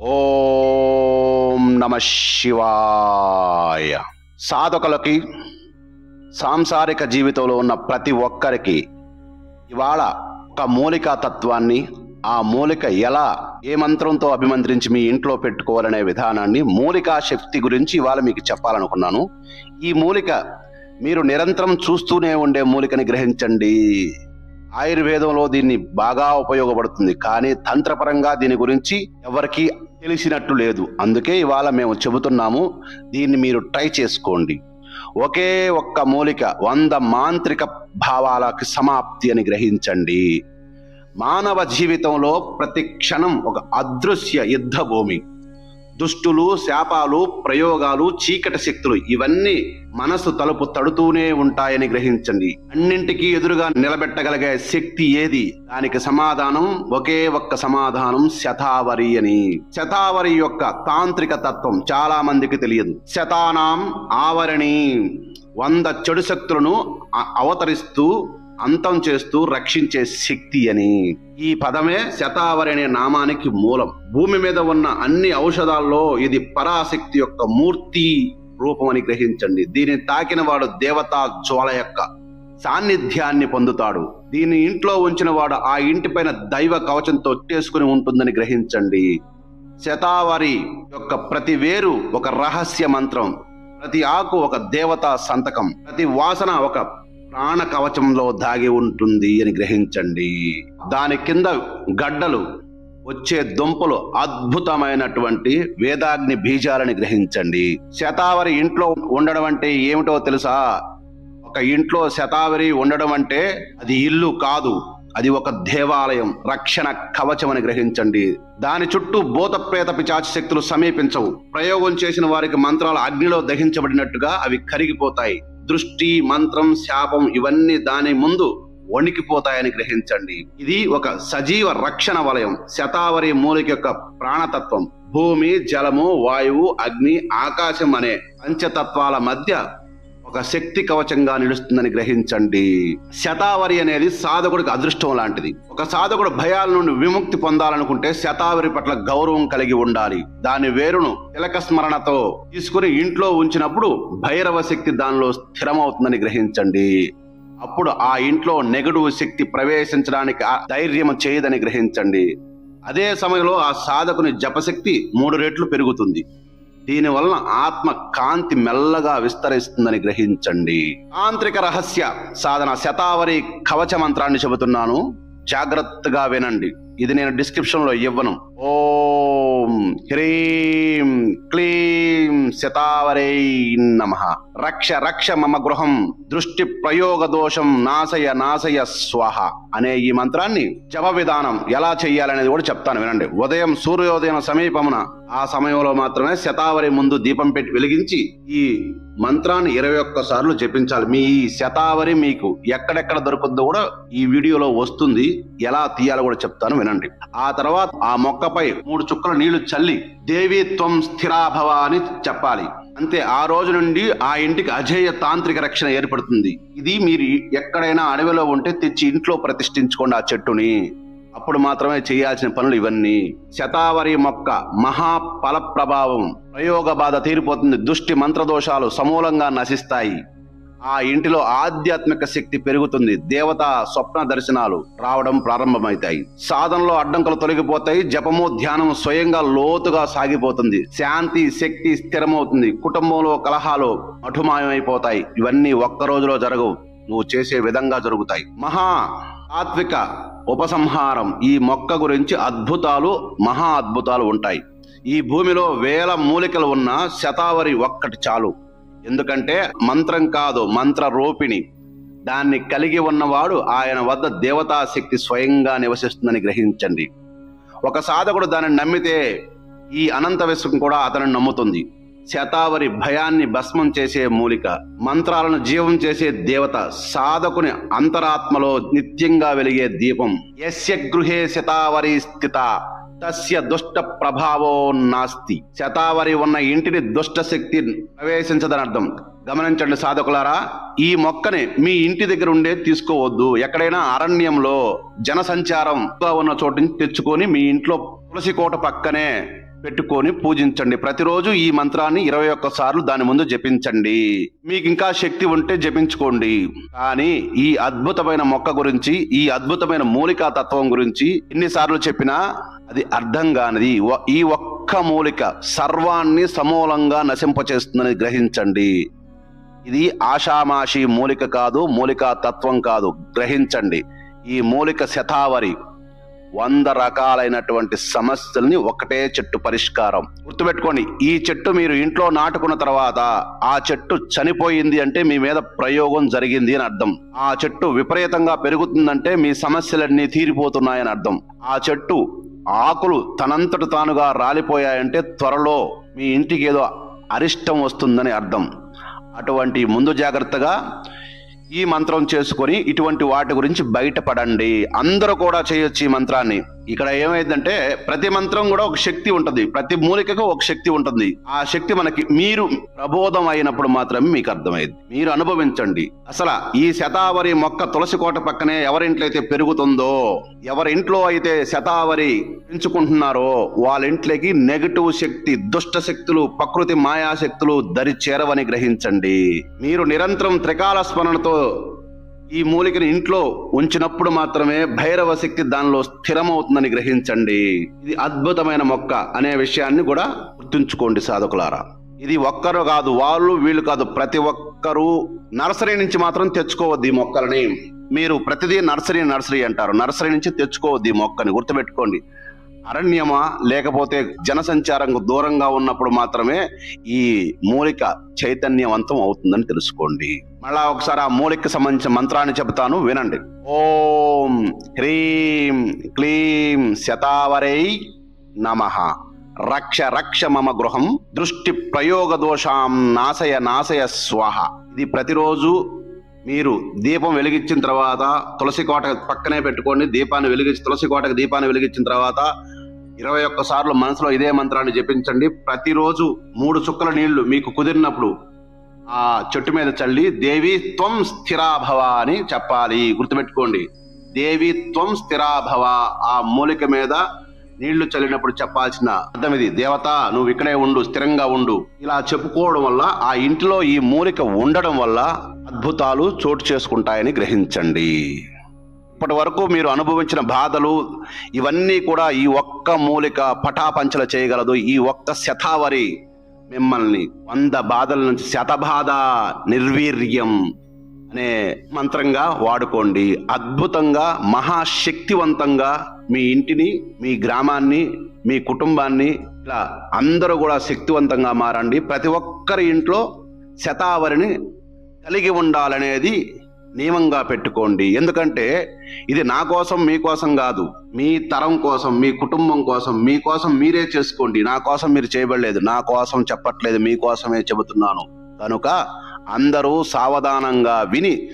ఓం నమ శివాయ. సాధకులకి సాంసారిక జీవితంలో ఉన్న ప్రతి ఒక్కరికి ఇవాళ ఒక మూలికా తత్వాన్ని ఆ మూలిక ఎలా ఏ మంత్రంతో అభిమంత్రించి మీ ఇంట్లో పెట్టుకోవాలనే విధానాన్ని మూలికా శక్తి గురించి ఇవాళ మీకు చెప్పాలనుకున్నాను. ఈ మూలిక మీరు నిరంతరం చూస్తూనే ఉండే మూలికని గ్రహించండి. ఆయుర్వేదంలో దీన్ని బాగా ఉపయోగపడుతుంది. కానీ తంత్రపరంగా దీని గురించి ఎవరికి తెలిసినట్టు లేదు. అందుకే ఇవాళ మేము చెబుతున్నాము దీన్ని మీరు ట్రై చేసుకోండి. ఒకే ఒక్క మూలిక వంద మాంత్రిక భావాలకు సమాప్తి అని గ్రహించండి. మానవ జీవితంలో ప్రతి క్షణం ఒక అదృశ్య యుద్ధ భూమి దుష్టులు శాపాలు ప్రయోగాలు చీకటి శక్తులు ఇవన్నీ మనసు తలుపు తడుతూనే ఉంటాయని గ్రహించండి. అన్నింటికీ ఎదురుగా నిలబెట్టగలిగే శక్తి ఏది? దానికి సమాధానం ఒకే ఒక్క సమాధానం శతావరి అని. శతావరి యొక్క తాంత్రిక తత్వం చాలా మందికి తెలియదు. శతానాం ఆవరణి వంద చెడు శక్తులను అ- అవతరిస్తూ అంతం చేస్తూ రక్షించే శక్తి అని. ఈ పదమే శతావరి అనే నామానికి మూలం. భూమి మీద ఉన్న అన్ని ఔషధాల్లో ఇది పరాశక్తి యొక్క మూర్తి రూపం అని గ్రహించండి. దీనిని తాకిన వాడు దేవతా జ్వాల యొక్క సాన్నిధ్యాన్ని పొందుతాడు. దీన్ని ఇంట్లో ఉంచిన వాడు ఆ ఇంటిపైన దైవ కవచంతో చేసుకుని ఉంటుందని గ్రహించండి. శతావరి యొక్క ప్రతి వేరు ఒక రహస్య మంత్రం. ప్రతి ఆకు ఒక దేవతా సంతకం. ప్రతి వాసన ఒక ప్రాణ కవచంలో దాగి ఉంటుంది అని గ్రహించండి. దాని కింద గడ్డలు వచ్చే దుంపలు అద్భుతమైనటువంటి వేదాగ్ని బీజాలని గ్రహించండి. శతావరి ఇంట్లో ఉండడం అంటే ఏమిటో తెలుసా? ఒక ఇంట్లో శతావరి ఉండడం అంటే అది ఇల్లు కాదు అది ఒక దేవాలయం రక్షణ కవచం అని గ్రహించండి. దాని చుట్టూ భూత ప్రేత పిచాచి శక్తులు సమీపించవు. ప్రయోగం చేసిన వారికి మంత్రాలు అగ్నిలో దహించబడినట్టుగా అవి కరిగిపోతాయి. దృష్టి మంత్రం శాపం ఇవన్నీ దాని ముందు వణికిపోతాయని గ్రహించండి. ఇది ఒక సజీవ రక్షణ వలయం శతావరి మూలిక యొక్క ప్రాణతత్వం. భూమి జలము వాయువు అగ్ని ఆకాశం అనే పంచతత్వాల మధ్య ఒక శక్తి కవచంగా నిలుస్తుందని గ్రహించండి. శతావరి అనేది సాధకుడికి అదృష్టం లాంటిది. ఒక సాధకుడు భయాల నుండి విముక్తి పొందాలనుకుంటే శతావరి పట్ల గౌరవం కలిగి ఉండాలి. దాని వేరును తిలక స్మరణతో తీసుకుని ఇంట్లో ఉంచినప్పుడు భైరవ శక్తి దానిలో స్థిరమవుతుందని గ్రహించండి. అప్పుడు ఆ ఇంట్లో నెగటివ్ శక్తి ప్రవేశించడానికి ధైర్యం చేయదని గ్రహించండి. అదే సమయంలో ఆ సాధకుని జపశక్తి మూడు రెట్లు పెరుగుతుంది. దీనివల్ల ఆత్మ కాంతి మెల్లగా విస్తరిస్తుందని గ్రహించండి. తాంత్రిక రహస్య సాధన శతావరి కవచ మంత్రాన్ని చెబుతున్నాను. జాగ్రత్తగా వినండి. ఇది నేను డిస్క్రిప్షన్లో ఇవ్వను. ఓం హ్రీం క్లీం శతావరై నమ. రక్ష రక్ష మమ గృహం దృష్టి ప్రయోగ దోషం నాశయ నాశయ స్వాహ అనే ఈ మంత్రాన్ని జప విధానం ఎలా చెయ్యాలనేది కూడా చెప్తాను వినండి. ఉదయం సూర్యోదయం సమీపమున ఆ సమయంలో మాత్రమే శతావరి ముందు దీపం పెట్టి వెలిగించి ఈ మంత్రాన్ని ఇరవై ఒక్క సార్లు జపించాలి. మీ ఈ శతావరి మీకు ఎక్కడెక్కడ దొరుకుతుందో కూడా ఈ వీడియోలో వస్తుంది. ఎలా తీయాలో కూడా చెప్తాను వినండి. ఆ తర్వాత ఆ మొక్కపై మూడు చుక్కల నీళ్ళు చల్లి దేవీత్వం స్థిరాభవ అని చెప్పాలి. అంతే ఆ రోజు నుండి ఆ ఇంటికి అజేయ తాంత్రిక రక్షణ ఏర్పడుతుంది. ఇది మీరు ఎక్కడైనా అడవిలో ఉంటే తెచ్చి ఇంట్లో ప్రతిష్ఠించుకోండి ఆ చెట్టుని. అప్పుడు మాత్రమే చేయాల్సిన పనులు ఇవన్నీ. శతావరి మొక్క మహా ఫల ప్రభావం ప్రయోగ బాధ తీరిపోతుంది. దుష్టి మంత్రదోషాలు సమూలంగా నశిస్తాయి. ఆ ఇంటిలో ఆధ్యాత్మిక శక్తి పెరుగుతుంది. దేవత స్వప్న దర్శనాలు రావడం ప్రారంభమవుతాయి సాధనలో అడ్డంకులు తొలగిపోతాయి. జపము ధ్యానము స్వయంగా లోతుగా సాగిపోతుంది. శాంతి శక్తి స్థిరమవుతుంది. కుటుంబంలో కలహాలు మఠుమాయమైపోతాయి ఇవన్నీ ఒక్క రోజులో జరగవు. నువ్వు చేసే విధంగా జరుగుతాయి. మహా తాత్విక ఉపసంహారం. ఈ మొక్క గురించి అద్భుతాలు మహా అద్భుతాలు ఉంటాయి. ఈ భూమిలో వేల మూలికలు ఉన్న శతావరి ఒక్కటి చాలు. ఎందుకంటే మంత్రం కాదు మంత్ర రూపిణి. దాన్ని కలిగి ఉన్నవాడు ఆయన వద్ద దేవతాశక్తి స్వయంగా నివసిస్తుందని గ్రహించండి. ఒక సాధకుడు దానిని నమ్మితే ఈ అనంత విశ్వం కూడా అతను నమ్ముతుంది. శతావరి భయాన్ని భస్మం చేసే మూలిక మంత్రాలను జీవం చేసే దేవత సాధకుని అంతరాత్మలో నిత్యంగా వెలిగే దీపం. యస్య గృహే శతావరి స్థిత. తస్య దుష్ట ప్రభావో నాస్తి. శతావరి ఉన్న ఇంటిని దుష్ట శక్తి ప్రవేశించదని అర్థం. గమనించండి సాధకులారా ఈ మొక్కని మీ ఇంటి దగ్గర ఉండే తీసుకోవద్దు. ఎక్కడైనా అరణ్యంలో జనసంచారం ఉన్న చోటు నుంచి తెచ్చుకొని మీ ఇంట్లో తులసి కోట పక్కనే పెట్టుకొని పూజించండి. ప్రతిరోజు ఈ మంత్రాన్ని ఇరవై ఒక్క సార్లు దాని ముందు జపించండి. మీకు ఇంకా శక్తి ఉంటే జపించుకోండి. కానీ ఈ అద్భుతమైన మొక్క గురించి ఈ అద్భుతమైన మూలికా తత్వం గురించి ఎన్నిసార్లు చెప్పినా అది అర్థం కానిది. ఈ ఒక్క మూలిక సర్వాన్ని సమూలంగా నశింపచేస్తుందని గ్రహించండి. ఇది ఆషామాషి మూలిక కాదు మూలికా తత్వం కాదు. గ్రహించండి. ఈ మూలిక శతావరి వంద రకాలైనటువంటి సమస్యల్ని ఒకటే చెట్టు పరిష్కారం. గుర్తుపెట్టుకోండి ఈ చెట్టు మీరు ఇంట్లో నాటుకున్న తర్వాత ఆ చెట్టు చనిపోయింది అంటే మీ మీద ప్రయోగం జరిగింది అని అర్థం. ఆ చెట్టు విపరీతంగా పెరుగుతుందంటే మీ సమస్యలన్నీ తీరిపోతున్నాయని అర్థం. ఆ చెట్టు ఆకులు తనంతట తానుగా రాలిపోయాయంటే త్వరలో మీ ఇంటికి ఏదో అరిష్టం వస్తుందని అర్థం. అటువంటి ముందు జాగ్రత్తగా ఈ మంత్రం చేసుకొని ఇటువంటి వాటి గురించి బయటపడండి. అందరూ కూడా చేయొచ్చు ఈ మంత్రాన్ని. ఇక్కడ ఏమైందంటే ప్రతి మంత్రం కూడా ఒక శక్తి ఉంటుంది. ప్రతి మూలికకు ఒక శక్తి ఉంటుంది. ఆ శక్తి మనకి మీరు ప్రబోధం అయినప్పుడు మాత్రమే మీకు అర్థమైంది. మీరు అనుభవించండి. అసలు ఈ శతావరి మొక్క తులసి కోట పక్కనే ఎవరింట్లో అయితే పెరుగుతుందో ఎవరి ఇంట్లో అయితే శతావరి పెంచుకుంటున్నారో వాళ్ళ ఇంట్లోకి నెగటివ్ శక్తి దుష్ట శక్తులు ప్రకృతి మాయాశక్తులు దరి చేరవని గ్రహించండి. మీరు నిరంతరం త్రికాల స్మరణతో ఈ మూలికని ఇంట్లో ఉంచినప్పుడు మాత్రమే భైరవ శక్తి దానిలో స్థిరమవుతుందని గ్రహించండి. ఇది అద్భుతమైన మొక్క అనే విషయాన్ని కూడా గుర్తుంచుకోండి సాధకులారా. ఇది ఒక్కరు కాదు వాళ్ళు వీళ్ళు కాదు ప్రతి ఒక్కరూ నర్సరీ నుంచి మాత్రం తెచ్చుకోవద్దు ఈ మొక్కలని. మీరు ప్రతిదీ నర్సరీ నర్సరీ అంటారు. నర్సరీ నుంచి తెచ్చుకోవద్దు ఈ మొక్కని గుర్తుపెట్టుకోండి. అరణ్యమా లేకపోతే జనసంచారంకు దూరంగా ఉన్నప్పుడు మాత్రమే ఈ మూలిక చైతన్యవంతం అవుతుందని తెలుసుకోండి. మళ్ళా ఒకసారి ఆ మూలికకి సంబంధించిన మంత్రాన్ని చెబుతాను వినండి. ఓం హ్రీం క్లీం శతావరై నమ. రక్ష రక్ష మమ గృహం దృష్టి ప్రయోగ దోషాం నాశయ నాశయ స్వాహ. ఇది ప్రతిరోజు మీరు దీపం వెలిగించిన తర్వాత తులసి కోట పక్కనే పెట్టుకోండి. దీపాన్ని వెలిగించి తులసి కోటకు దీపాన్ని వెలిగించిన తర్వాత ఇరవై ఒక్క సార్లు మనసులో ఇదే మంత్రాన్ని జపించండి. ప్రతిరోజు మూడు చుక్కల నీళ్ళు మీకు కుదిరినప్పుడు ఆ చెట్టు మీద చల్లి దేవి త్వం స్థిరాభవ అని చెప్పాలి. గుర్తుపెట్టుకోండి. దేవి త్వం స్థిరాభవ ఆ మూలిక మీద నీళ్ళు చల్లినప్పుడు చెప్పాల్సిన అర్థం ఇది. దేవత నువ్వు ఇక్కడే ఉండు స్థిరంగా ఉండు. ఇలా చెప్పుకోవడం వల్ల ఆ ఇంటిలో ఈ మూలిక ఉండడం వల్ల అద్భుతాలు చోటు చేసుకుంటాయని గ్రహించండి. ఇప్పటి వరకు మీరు అనుభవించిన బాధలు ఇవన్నీ కూడా ఈ ఒక్క మూలిక పటాపంచల చేయగలదు. ఈ ఒక్క శతావరి మిమ్మల్ని వంద బాధల నుంచి శతబాధ నిర్వీర్యం అనే మంత్రంగా వాడుకోండి. అద్భుతంగా మహాశక్తివంతంగా మీ ఇంటిని మీ గ్రామాన్ని మీ కుటుంబాన్ని ఇలా అందరూ కూడా శక్తివంతంగా మారండి. ప్రతి ఒక్కరి ఇంట్లో శతావరిని కలిగి ఉండాలనేది నియమంగా పెట్టుకోండి. ఎందుకంటే ఇది నా కోసం మీకోసం కాదు. మీ తరం కోసం మీ కుటుంబం కోసం మీకోసం మీరే చేసుకోండి. నా కోసం మీరు చేయబడలేదు. నా కోసం చెప్పట్లేదు. మీకోసమే చెబుతున్నాను. కనుక అందరూ సావధానంగా విని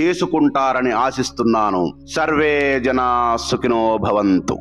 చేసుకుంటారని ఆశిస్తున్నాను. సర్వే జనా సుఖినో భవంతు.